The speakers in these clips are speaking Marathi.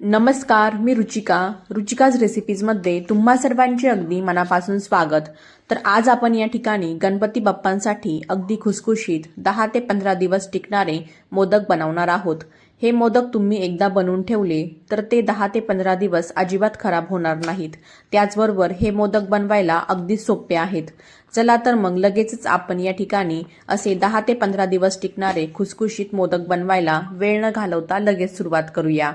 नमस्कार मी रुचिका. रुचिकाज रेसिपीजमध्ये तुम्हा सर्वांचे अगदी मनापासून स्वागत. तर आज आपण या ठिकाणी गणपती बाप्पांसाठी अगदी खुसखुशीत दहा ते पंधरा दिवस टिकणारे मोदक बनवणार आहोत. हे मोदक तुम्ही एकदा बनवून ठेवले तर ते दहा ते पंधरा दिवस अजिबात खराब होणार नाहीत. त्याचबरोबर हे मोदक बनवायला अगदी सोपे आहेत. चला तर मग लगेचच आपण या ठिकाणी असे दहा ते पंधरा दिवस टिकणारे खुसखुशीत मोदक बनवायला वेळ न घालवता लगेच सुरुवात करूया.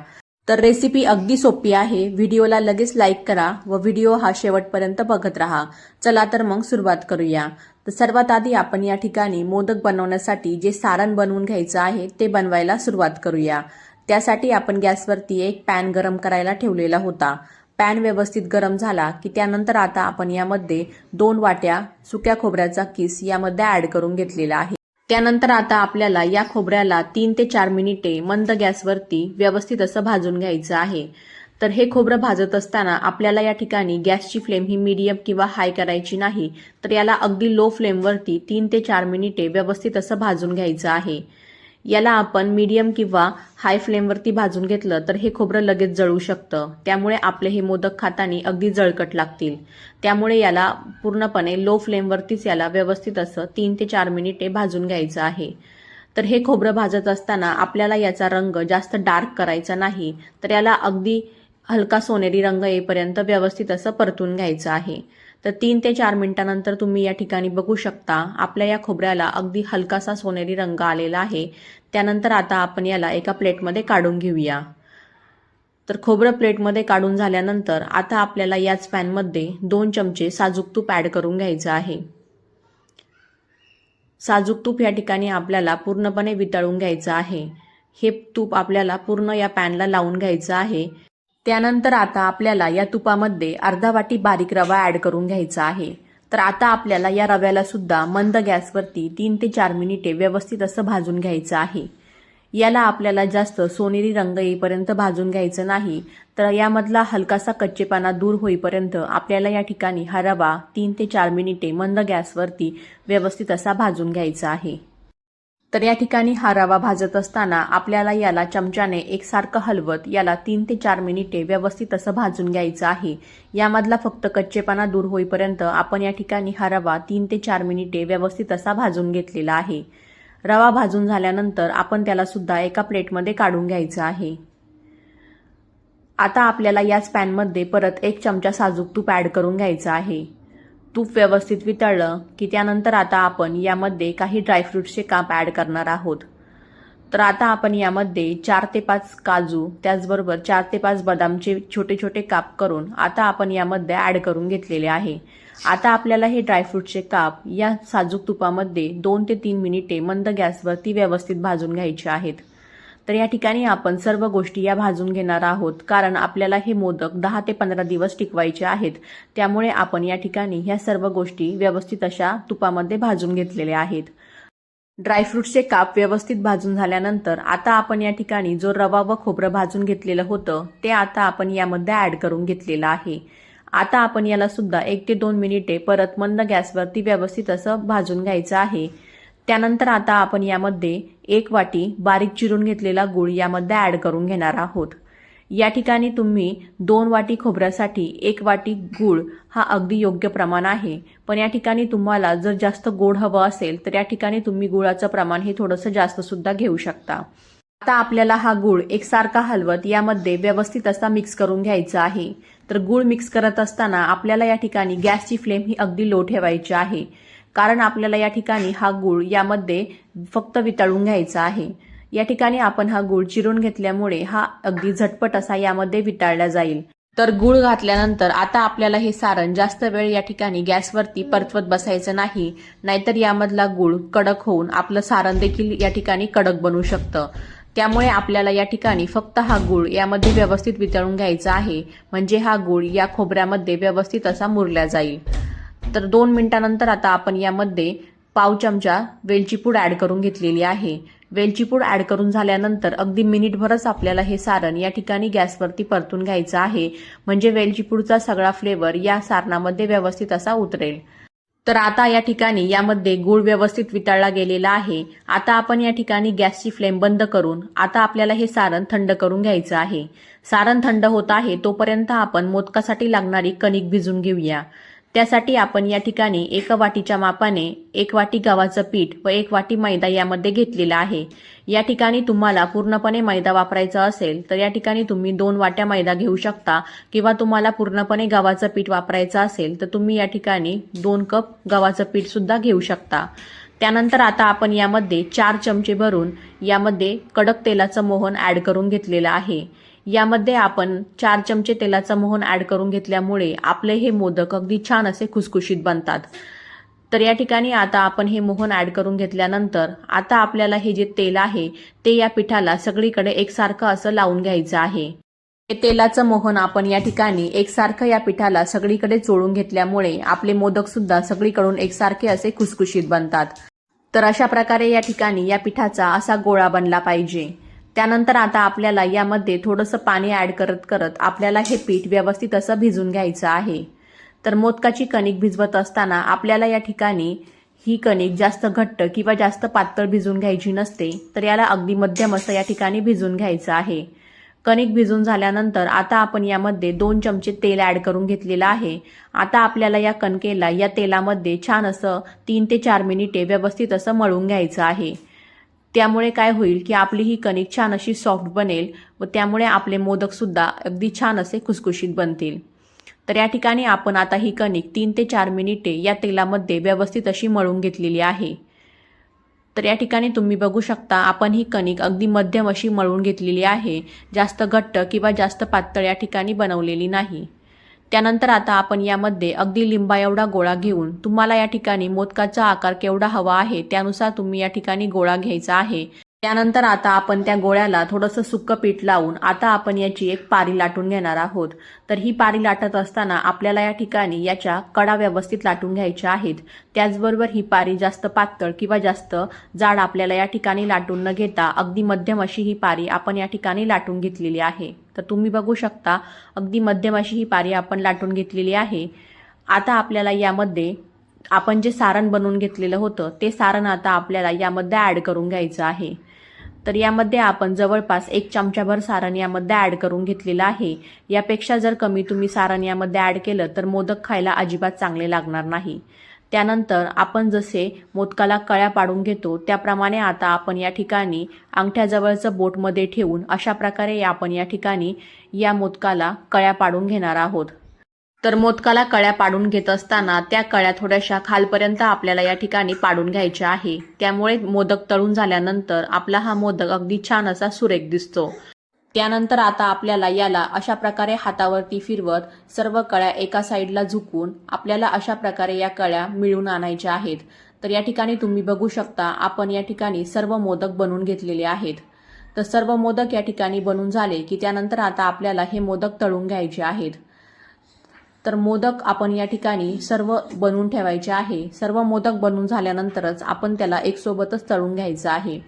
तर रेसिपी अगदी सोपी आहे. व्हिडिओला लगेच लाईक करा व व्हिडिओ हा शेवटपर्यंत बघत राहा. चला तर मग सुरुवात करूया. तर सर्वात आधी आपण या ठिकाणी मोदक बनवण्यासाठी जे सारण बनवून घ्यायचं आहे ते बनवायला सुरुवात करूया. त्यासाठी आपण गॅसवरती एक पॅन गरम करायला ठेवलेला होता. पॅन व्यवस्थित गरम झाला की त्यानंतर आता आपण यामध्ये दोन वाट्या सुक्या खोबऱ्याचा किस यामध्ये ॲड करून घेतलेला आहे. त्यानंतर आता आपल्याला या खोबऱ्याला तीन ते चार मिनिटे मंद गॅसवरती व्यवस्थित असं भाजून घ्यायचं आहे. तर हे खोबरं भाजत असताना आपल्याला या ठिकाणी गॅसची फ्लेम ही मीडियम किंवा हाय करायची नाही. तर याला अगदी लो फ्लेमवरती तीन ते चार मिनिटे व्यवस्थित असं भाजून घ्यायचं आहे. याला आपण मीडियम किंवा हाय फ्लेमवरती भाजून घेतलं तर हे खोबरं लगेच जळू शकतं. त्यामुळे आपले हे मोदक खाताना अगदी जळकट लागतील. त्यामुळे याला पूर्णपणे लो फ्लेमवरतीच याला व्यवस्थित असं तीन ते चार मिनिटे भाजून घ्यायचं आहे. तर हे खोबरं भाजत असताना आपल्याला याचा रंग जास्त डार्क करायचा नाही तर याला अगदी हलका सोनेरी रंग येईपर्यंत व्यवस्थित असं परतून घ्यायचं आहे. तर तीन ते चार मिनिटानंतर तुम्ही या ठिकाणी बघू शकता आपल्या या खोबऱ्याला अगदी हलकासा सोनेरी रंग आलेला आहे. त्यानंतर आता आपण याला एका प्लेटमध्ये काढून घेऊया. तर खोबरं प्लेटमध्ये काढून झाल्यानंतर आता आपल्याला याच पॅनमध्ये दोन चमचे साजूक तूप ॲड करून घ्यायचं आहे. साजूक तूप या ठिकाणी आपल्याला पूर्णपणे वितळून घ्यायचं आहे. हे तूप आपल्याला पूर्ण या पॅनला लावून घ्यायचं आहे. त्यानंतर आता आपल्याला या तुपामध्ये अर्धा वाटी बारीक रवा ॲड करून घ्यायचा आहे. तर आता आपल्याला या रव्याला सुद्धा मंद गॅसवरती तीन ते चार मिनिटे व्यवस्थित असं भाजून घ्यायचं आहे. याला आपल्याला जास्त सोनेरी रंग येईपर्यंत भाजून घ्यायचं नाही तर यामधला हलकासा कच्चेपणा दूर होईपर्यंत आपल्याला या ठिकाणी हा रवा तीन ते चार मिनिटे मंद गॅसवरती व्यवस्थित असा भाजून घ्यायचा आहे. तर या ठिकाणी हा रवा भाजत असताना आपल्याला याला चमच्याने एकसारखं हलवत याला तीन ते चार मिनिटे व्यवस्थित असं भाजून घ्यायचं आहे. यामधला फक्त कच्चेपणा दूर होईपर्यंत आपण या ठिकाणी हा रवा तीन ते चार मिनिटे व्यवस्थित असा भाजून घेतलेला आहे. रवा भाजून झाल्यानंतर आपण त्याला सुद्धा एका प्लेटमध्ये काढून घ्यायचं आहे. आता आपल्याला याच पॅनमध्ये परत एक चमचा साजूक तूप ॲड करून घ्यायचं आहे. तूप व्यवस्थित वितळलं की त्यानंतर आता आपण यामध्ये काही ड्रायफ्रुट्सचे काप ॲड करणार आहोत. तर आता आपण यामध्ये चार ते पाच काजू त्याचबरोबर चार ते पाच बदामचे छोटे छोटे काप करून आता आपण यामध्ये ॲड करून घेतलेले आहे. आता आपल्याला हे ड्रायफ्रूटचे काप या साजूक तुपामध्ये दोन ते तीन मिनिटे मंद गॅसवरती व्यवस्थित भाजून घ्यायचे आहेत. तर या ठिकाणी आपण सर्व गोष्टी या भाजून घेणार आहोत कारण आपल्याला हे मोदक दहा ते पंधरा दिवस टिकवायचे आहेत. त्यामुळे आपण या ठिकाणी ह्या सर्व गोष्टी व्यवस्थित अशा तुपामध्ये भाजून घेतलेल्या आहेत. ड्रायफ्रुट्सचे काप व्यवस्थित भाजून झाल्यानंतर आता आपण या ठिकाणी जो रवा व खोबरं भाजून घेतलेलं होतं ते आता आपण यामध्ये ॲड करून घेतलेलं आहे. आता आपण याला सुद्धा एक ते दोन मिनिटे परत मंद गॅसवरती व्यवस्थित असं भाजून घ्यायचं आहे. त्यानंतर आता आपण यामध्ये एक वाटी बारीक चिरून घेतलेला गुळ यामध्ये ॲड करून घेणार आहोत. या ठिकाणी तुम्ही दोन वाटी खोबऱ्यासाठी एक वाटी गूळ हा अगदी योग्य प्रमाण आहे. पण या ठिकाणी तुम्हाला जर जास्त गोड हवं असेल तर या ठिकाणी तुम्ही गुळाचं प्रमाण हे थोडंसं जास्त सुद्धा घेऊ शकता. आता आपल्याला हा गूळ एकसारखा हलवत यामध्ये व्यवस्थित असा मिक्स करून घ्यायचा आहे. तर गूळ मिक्स करत असताना आपल्याला या ठिकाणी गॅसची फ्लेम ही अगदी लो ठेवायची आहे. कारण आपल्याला या ठिकाणी हा गूळ यामध्ये फक्त वितळून घ्यायचा आहे. या ठिकाणी आपण हा गूळ चिरून घेतल्यामुळे हा अगदी झटपट असा यामध्ये वितळला जाईल. तर गूळ घातल्यानंतर आता आपल्याला हे सारण जास्त वेळ या ठिकाणी गॅसवरती परतवत बसायचं नाही नाहीतर यामधला गूळ कडक होऊन आपलं सारण देखील या ठिकाणी कडक बनू शकतं. त्यामुळे आपल्याला या ठिकाणी फक्त हा गूळ यामध्ये व्यवस्थित वितळून घ्यायचा आहे म्हणजे हा गूळ या खोबऱ्यामध्ये व्यवस्थित असा मुरला जाईल. तर दोन मिनिटानंतर आता आपण यामध्ये पाव चमचा वेलची पूड ॲड करून घेतलेली आहे. वेलची पूड ॲड करून झाल्यानंतर अगदी मिनिटभरच आपल्याला हे सारण या ठिकाणी गॅसवरती परतून घ्यायचं आहे. म्हणजे वेलची पूडचा सगळा फ्लेवर या सारणामध्ये व्यवस्थित असा उतरेल. तर आता या ठिकाणी यामध्ये गूळ व्यवस्थित वितळला गेलेला आहे. आता आपण या ठिकाणी गॅसची फ्लेम बंद करून आता आपल्याला हे सारण थंड करून घ्यायचं आहे. सारण थंड होत आहे तोपर्यंत आपण मोदकासाठी लागणारी कणिक भिजून घेऊया. त्यासाठी आपण या ठिकाणी एक वाटीच्या मापाने एक वाटी गव्हाचं पीठ व एक वाटी मैदा यामध्ये घेतलेला आहे. या ठिकाणी तुम्हाला पूर्णपणे मैदा वापरायचा असेल तर या ठिकाणी तुम्ही दोन वाट्या मैदा घेऊ शकता किंवा तुम्हाला पूर्णपणे गव्हाचं पीठ वापरायचं असेल तर तुम्ही या ठिकाणी दोन कप गव्हाचं पीठ सुद्धा घेऊ शकता. त्यानंतर आता आपण यामध्ये चार चमचे भरून यामध्ये कडक तेलाचं मोहन ॲड करून घेतलेलं आहे. यामध्ये आपण चार चमचे तेलाचं मोहन ॲड करून घेतल्यामुळे आपले हे मोदक अगदी छान असे खुसखुशीत बनतात. तर या ठिकाणी आता आपण हे मोहन ॲड करून घेतल्यानंतर आता आपल्याला हे जे तेल आहे ते या पिठाला सगळीकडे एकसारखं असं लावून घ्यायचं आहे. हे तेलाचं मोहन आपण या ठिकाणी एकसारखं या पिठाला सगळीकडे चोळून घेतल्यामुळे आपले मोदक सुद्धा सगळीकडून एकसारखे असे खुसखुशीत बनतात. तर अशा प्रकारे या ठिकाणी या पिठाचा असा गोळा बनला पाहिजे. त्यानंतर आता आपल्याला यामध्ये थोडंसं पाणी ॲड करत करत आपल्याला हे पीठ व्यवस्थित असं भिजून घ्यायचं आहे. तर मोदकाची कणिक भिजवत असताना आपल्याला या ठिकाणी ही कणिक जास्त घट्ट किंवा जास्त पातळ भिजून घ्यायची नसते तर याला अगदी मध्यम असं या ठिकाणी भिजून घ्यायचं आहे. कणिक भिजून झाल्यानंतर आता आपण यामध्ये दोन चमचे तेल ॲड करून घेतलेलं आहे. आता आपल्याला या कणकेला या तेलामध्ये छान असं तीन ते चार मिनिटे व्यवस्थित असं मळून घ्यायचं आहे. त्यामुळे काय होईल की आपली ही कणिक छान अशी सॉफ्ट बनेल व त्यामुळे आपले मोदकसुद्धा अगदी छान असे खुसखुशीत बनतील. तर या ठिकाणी आपण आता ही कणिक तीन ते चार मिनिटे या तेलामध्ये व्यवस्थित अशी मळून घेतलेली आहे. तर या ठिकाणी तुम्ही बघू शकता आपण ही कणिक अगदी मध्यम अशी मळून घेतलेली आहे. जास्त घट्ट किंवा जास्त पातळ या ठिकाणी बनवलेली नाही. त्यानंतर आता आपण यामध्ये अगदी लिंबा एवढा गोळा घेऊन तुम्हाला या ठिकाणी मोदकाचा आकार केवढा हवा आहे त्यानुसार तुम्ही या ठिकाणी गोळा घ्यायचा आहे. त्यानंतर आता आपण त्या गोळ्याला थोडंसं सुक्क पीठ लावून आता आपण याची एक पारी लाटून घेणार आहोत. तर ही पारी लाटत असताना आपल्याला या ठिकाणी याच्या कडा व्यवस्थित लाटून घ्यायच्या आहेत. त्याचबरोबर ही पारी जास्त पातळ किंवा जास्त जाड आपल्याला या ठिकाणी लाटून न घेता अगदी मध्यम अशी ही पारी आपण या ठिकाणी लाटून घेतलेली आहे. तर तुम्ही बघू शकता अगदी मध्यम अशी ही पारी आपण लाटून घेतलेली आहे. आता आपल्याला यामध्ये आपण जे सारण बनवून घेतलेलं होतं ते सारण आता आपल्याला यामध्ये ॲड करून घ्यायचं आहे. तर यामध्ये आपण जवळपास एक चमचाभर सारण यामध्ये ॲड करून घेतलेलं आहे. यापेक्षा जर कमी तुम्ही सारण यामध्ये ॲड केलं तर मोदक खायला अजिबात चांगले लागणार नाही. त्यानंतर आपण जसे मोदकाला कळ्या पाडून घेतो त्याप्रमाणे आता आपण या ठिकाणी अंगठ्याजवळचं बोटमध्ये ठेवून अशा प्रकारे आपण या ठिकाणी या मोदकाला कळ्या पाडून घेणार आहोत. तर मोदकाला कळ्या पाडून घेत असताना त्या कळ्या थोड्याशा खालपर्यंत आपल्याला या ठिकाणी पाडून घ्यायच्या आहे. त्यामुळे मोदक तळून झाल्यानंतर आपला हा मोदक अगदी छान असा सुरेख दिसतो. त्यानंतर आता आपल्याला याला अशा प्रकारे हातावरती फिरवत सर्व कळ्या एका साईडला झुकून आपल्याला अशा प्रकारे या कळ्या मिळून आणायच्या आहेत. तर या ठिकाणी तुम्ही बघू शकता आपण या ठिकाणी सर्व मोदक बनवून घेतलेले आहेत. तर सर्व मोदक या ठिकाणी बनून झाले की त्यानंतर आता आपल्याला हे मोदक तळून घ्यायचे आहेत. तर मोदक आपण या ठिकाणी सर्व बनवून ठेवायचे आहे. सर्व मोदक बनवून झाल्यानंतरच आपण त्याला एक सोबतच तळून घ्यायचं आहे.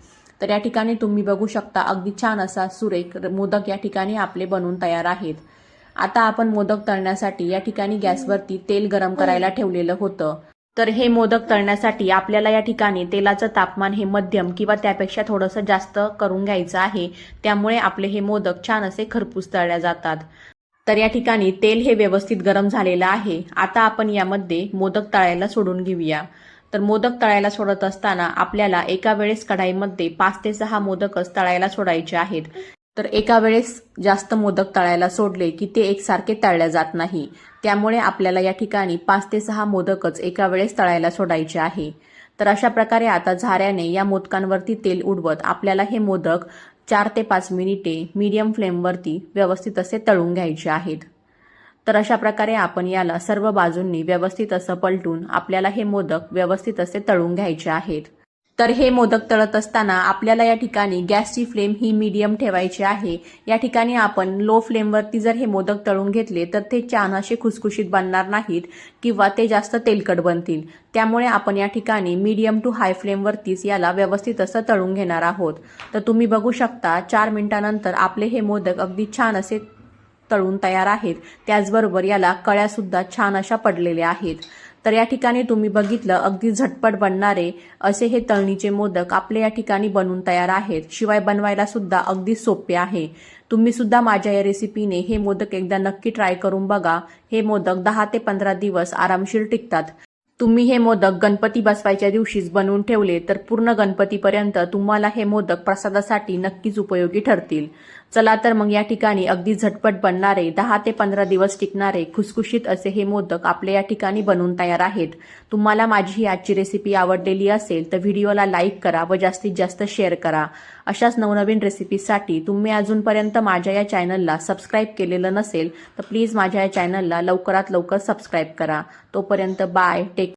तर या ठिकाणी तुम्ही बघू शकता अगदी छान असा सुरेख मोदक या ठिकाणी आपले बनवून तयार आहेत. आता आपण मोदक तळण्यासाठी या ठिकाणी गॅसवरती तेल गरम करायला ठेवलेलं होतं. तर हे मोदक तळण्यासाठी आपल्याला या ठिकाणी तेलाचं तापमान हे मध्यम किंवा त्यापेक्षा थोडंसं जास्त करून घ्यायचं आहे. त्यामुळे आपले हे मोदक छान असे खरपूस तळल्या जातात. तर या ठिकाणी तेल हे व्यवस्थित गरम झालेलं आहे. आता आपण यामध्ये मोदक तळायला सोडून घेऊया. तर मोदक तळायला सोडत असताना आपल्याला एका वेळेस कढाईमध्ये पाच ते सहा मोदकच तळायला सोडायचे आहेत. तर एका वेळेस जास्त मोदक तळायला सोडले की ते एकसारखे तळल्या जात नाही. त्यामुळे आपल्याला या ठिकाणी पाच ते सहा मोदकच एका वेळेस तळायला सोडायचे आहे. तर अशा प्रकारे आता झाऱ्याने या मोदकांवरती तेल उडवत आपल्याला हे मोदक चार ते पाच मिनिटे मीडियम फ्लेमवरती व्यवस्थित असे तळून घ्यायचे आहेत. तर अशा प्रकारे आपण याला सर्व बाजूंनी व्यवस्थित असं पलटून आपल्याला हे मोदक व्यवस्थित असे तळून घ्यायचे आहेत. तर हे मोदक तळत असताना आपल्याला या ठिकाणी गॅसची फ्लेम ही मीडियम ठेवायची आहे. या ठिकाणी आपण लो फ्लेमवरती जर हे मोदक तळून घेतले तर ते छान असे खुसखुशीत बनणार नाहीत किंवा ते जास्त तेलकट बनतील. त्यामुळे आपण या ठिकाणी मीडियम टू हाय फ्लेमवरतीच याला व्यवस्थित असं तळून घेणार आहोत. तर तुम्ही बघू शकता चार मिनिटानंतर आपले हे मोदक अगदी छान असे तळून तयार आहेत. त्याचबरोबर याला कळ्यासुद्धा छान अशा पडलेल्या आहेत. तर या ठिकाणी तुम्ही बघितलं अगदी झटपट बनणारे असे हे तळणीचे मोदक आपले या ठिकाणी बनून तयार आहेत. शिवाय बनवायला सुद्धा अगदी सोपे आहे. तुम्ही सुद्धा माझ्या या रेसिपीने हे मोदक एकदा नक्की ट्राय करून बघा. हे मोदक दहा ते पंधरा दिवस आरामशीर टिकतात. तुम्ही हे मोदक गणपती बसवायच्या दिवशीच बनवून ठेवले तर पूर्ण गणपतीपर्यंत तुम्हाला हे मोदक प्रसादासाठी नक्कीच उपयोगी ठरतील. चला तर मग या ठिकाणी अगदी झटपट बनणारे दहा ते पंधरा दिवस टिकणारे खुसखुशीत असे हे मोदक आपल्या या ठिकाणी बनवून तयार आहेत. तुम्हाला माझी ही आजची रेसिपी आवडलेली असेल तर व्हिडिओला लाईक करा व जास्तीत जास्त शेअर करा. अशाच नवनवीन रेसिपीसाठी तुम्ही अजूनपर्यंत माझ्या या चॅनलला सबस्क्राईब केलेलं नसेल तर प्लीज माझ्या या चॅनलला लवकरात लवकर सबस्क्राईब करा. तोपर्यंत बाय टेक